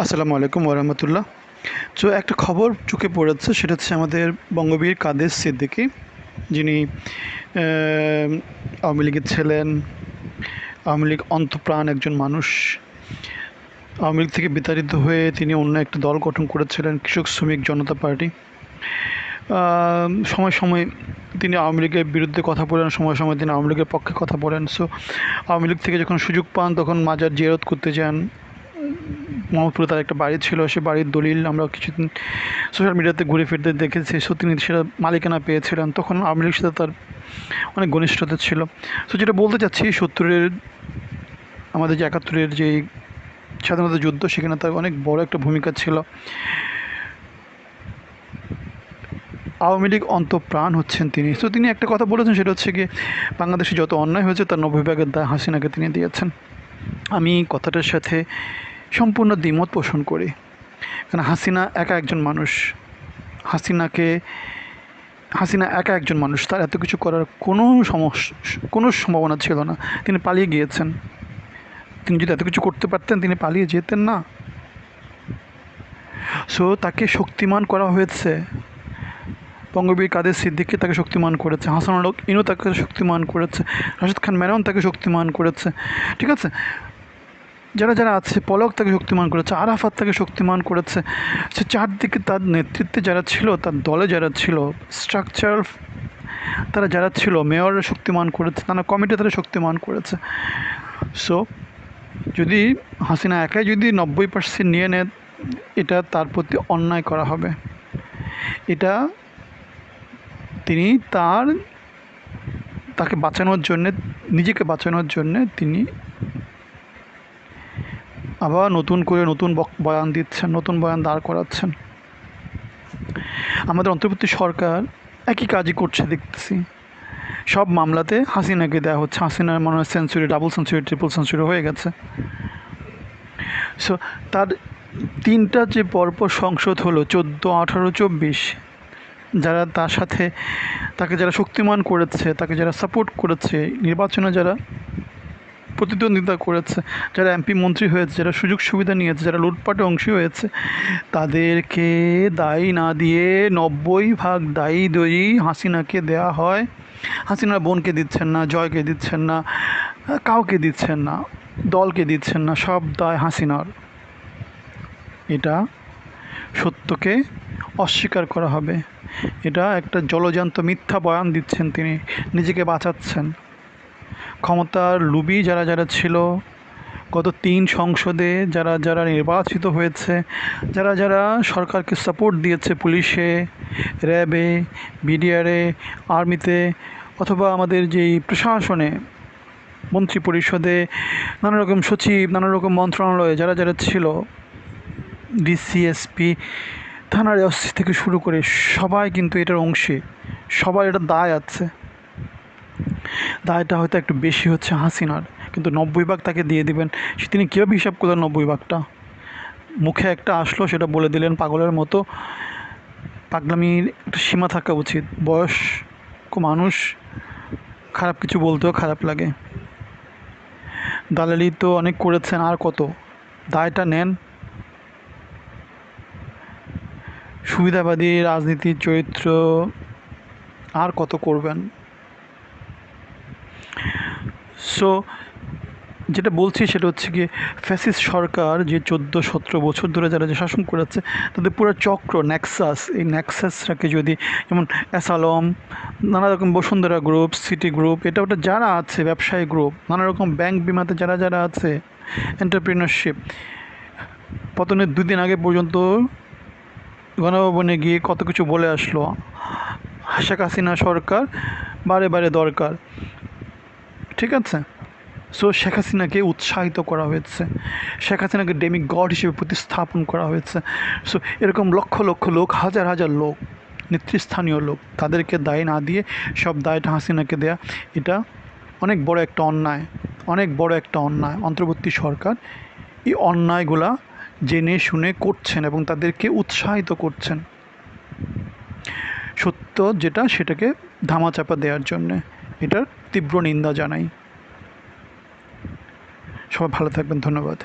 আসসালামু আলাইকুম ওরহমতুল্লাহ তো একটা খবর চোখে পড়েছে, সেটা হচ্ছে আমাদের বঙ্গবীর কাদের সিদ্দিকী, যিনি আওয়ামী লীগের ছিলেন, আওয়ামী লীগ অন্তপ্রাণ একজন মানুষ। আওয়ামী লীগ থেকে বিতাড়িত হয়ে তিনি অন্য একটা দল গঠন করেছিলেন, কৃষক শ্রমিক জনতা পার্টি। সময় সময় তিনি আওয়ামী লীগের বিরুদ্ধে কথা বলেন, সময় সময় তিনি আওয়ামী লীগের পক্ষে কথা বলেন। সো, আওয়ামী লীগ থেকে যখন সুযোগ পান, তখন মাজার জিয়ারত করতে যান। মোহাম্মদপুরে তার একটা বাড়ি ছিল, সে বাড়ির দলিল আমরা কিছুদিন সোশ্যাল মিডিয়াতে ঘুরে ফিরতে দেখেছি। সো তিনি সেটা মালিকানা পেয়েছিলেন। তখন আওয়ামী লীগের সাথে তার অনেক ঘনিষ্ঠতা ছিল। সো যেটা বলতে চাচ্ছি, সত্তরের আমাদের যে একাত্তরের যে স্বাধীনতা যুদ্ধ, সেখানে তার অনেক বড় একটা ভূমিকা ছিল। আওয়ামী লীগ অন্তপ্রাণ হচ্ছেন তিনি। তো তিনি একটা কথা বলেছেন, সেটা হচ্ছে গিয়ে বাংলাদেশে যত অন্যায় হয়েছে, তার নব্বই ভাগের দায় হাসিনাকে তিনি দিয়েছেন। আমি কথাটার সাথে সম্পূর্ণ দ্বিমত পোষণ করি। কারণ হাসিনা একা একজন মানুষ। হাসিনাকে, হাসিনা একা একজন মানুষ, তার এত কিছু করার কোনো সমস্যা কোনো সম্ভাবনা ছিল না। তিনি পালিয়ে গিয়েছেন। তিনি যদি এত কিছু করতে পারতেন, তিনি পালিয়ে যেতেন না। সো তাকে শক্তিমান করা হয়েছে। বঙ্গবীর কাদের সিদ্দিককে তাকে শক্তিমান করেছে। হাসান আলক ইনু তাকে শক্তিমান করেছে। রাশিদ খান মেনন তাকে শক্তিমান করেছে। ঠিক আছে? যারা যারা আছে, পলক তাকে শক্তিমান করেছে, আরাফাত তাকে শক্তিমান করেছে, সে চারদিকে তার নেতৃত্বে যারা ছিল, তার দলে যারা ছিল স্ট্রাকচার তারা যারা ছিল মেয়ররা শক্তিমান করেছে তারা কমিটি তারা শক্তিমান করেছে। সো যদি হাসিনা একাই যদি নব্বই পার্সেন্ট নিয়ে নেয়, এটা তার প্রতি অন্যায় করা হবে। এটা তিনি তার, তাকে বাঁচানোর জন্যে, নিজেকে বাঁচানোর জন্যে তিনি আবার নতুন করে নতুন বয়ান দিচ্ছেন, নতুন বয়ান দাঁড় করাচ্ছেন। আমাদের অন্তর্বর্তী সরকার একই কাজই করছে, দেখতেছি। সব মামলাতে হাসিনাকে দেওয়া হচ্ছে। হাসিনার মনে হয় century, double century, triple century হয়ে গেছে। সো তার তিনটা যে পরপর সংসদ হলো, চোদ্দ, আঠারো, চব্বিশ, যারা তার সাথে, তাকে যারা শক্তিমান করেছে, তাকে যারা সাপোর্ট করেছে, নির্বাচনে যারা প্রতিদ্বন্দ্বিতা করেছে। যারা এমপি মন্ত্রী হয়েছে, যারা সুযোগ সুবিধা নিয়েছে, যারা লুটপাটে অংশী হয়েছে, তাদেরকে দায়ী না দিয়ে নব্বই ভাগ দায়ী দয়ী হাসিনাকে দেয়া হয়। হাসিনার বোনকে দিচ্ছেন না, জয়কে দিচ্ছেন না, কাউকে দিচ্ছেন না, দলকে দিচ্ছেন না, সব দায় হাসিনার। এটা সত্যকে অস্বীকার করা হবে। এটা একটা জলজান্ত মিথ্যা বয়ান দিচ্ছেন তিনি, নিজেকে বাঁচাচ্ছেন। ক্ষমতার লুবি যারা যারা ছিল, গত তিন সংসদে যারা যারা নির্বাচিত হয়েছে, যারা যারা সরকারকে সাপোর্ট দিয়েছে পুলিশে, র্যাবে, বিডিআরে, আর্মিতে, অথবা আমাদের যেই প্রশাসনে, মন্ত্রী পরিষদে, নানা রকম সচিব, নানা রকম মন্ত্রণালয়ে যারা যারা ছিল ডিসিএসপি থানার থেকে শুরু করে সবাই কিন্তু এটার অংশে, সবার এটা দায় আছে। দায়টা হয়তো একটু বেশি হচ্ছে হাসিনার। কিন্তু নব্বই ভাগ তাকে দিয়ে দিবেন। সে তিনি কীভাবে হিসাব করলেন নব্বই ভাগটা? মুখে একটা আসলো, সেটা বলে দিলেন পাগলের মতো। পাগলামির একটা সীমা থাকা উচিত। বয়স্ক মানুষ খারাপ কিছু বলতেও খারাপ লাগে। দালালি তো অনেক করেছেন, আর কত? দায়টা নেন। সুবিধাবাদী রাজনীতির চরিত্র আর কত করবেন? সো যেটা বলছি সেটা হচ্ছে কি ফ্যাসিস সরকার যে চোদ্দ, সতেরো বছর ধরে যারা যে শাসন করেছে, তাদের পুরো চক্র ন্যাক্সাস এই ন্যাক্সাসটাকে যদি যেমন অ্যাসালম, নানা রকম বসুন্ধরা গ্রুপ সিটি গ্রুপ এটা ওটা যারা আছে, ব্যবসায়ী গ্রুপ নানা রকম ব্যাংক বিমাতে যারা যারা আছে এন্টারপ্রিনারশিপ পতনের দুদিন আগে পর্যন্ত গণভবনে গিয়ে কত কিছু বলে আসলো। শেখ হাসিনা সরকার বারে বারে দরকার। ঠিক আছে? সো শেখ হাসিনাকে উৎসাহিত করা হয়েছে। শেখ হাসিনাকে ডেমি গড হিসেবে প্রতিস্থাপন করা হয়েছে। সো এরকম লক্ষ লক্ষ লোক, হাজার হাজার লোক, নেতৃস্থানীয় লোক, তাদেরকে দায় না দিয়ে সব দায়টা হাসিনাকে দেয়া, এটা অনেক বড় একটা অন্যায়, অনেক বড় একটা অন্যায়। অন্তর্বর্তী সরকার এই অন্যায়গুলা জেনে শুনে করছেন এবং তাদেরকে উৎসাহিত করছেন। সত্য যেটা সেটাকে ধামাচাপা দেওয়ার জন্যে। এটার তীব্র নিন্দা জানাই। সবাই ভালো থাকবেন ধন্যবাদ।